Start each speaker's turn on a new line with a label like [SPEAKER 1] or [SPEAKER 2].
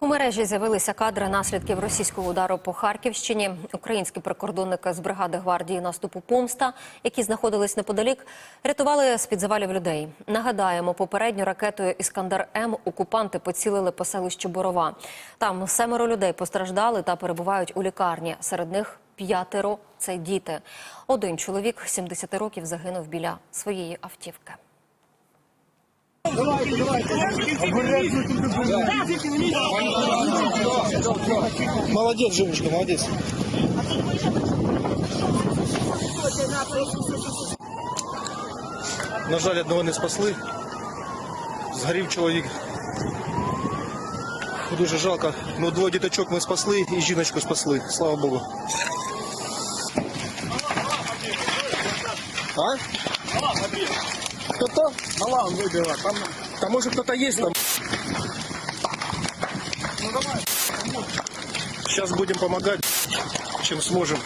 [SPEAKER 1] У мережі з'явилися кадри наслідків російського удару по Харківщині. Українські прикордонники з бригади гвардії наступу Помста, які знаходились неподалік, рятували з під завалів людей. Нагадаємо, попередньо ракетою Іскандер М окупанти поцілили по селищу Борова. Там семеро людей постраждали та перебувають у лікарні. Серед них п'ятеро це діти. Один чоловік 70 років загинув біля своєї автівки.
[SPEAKER 2] Молодец, женушка, молодец. На жаль, одного не спасли. Згорів чоловік. Дуже жалко. Ну, двоє діточок ми спасли і жіночку спасли. Слава Богу. А? Кто-то?
[SPEAKER 3] Мала выбила, там
[SPEAKER 2] Там может кто-то есть там. Сейчас будем помогать, чем сможем.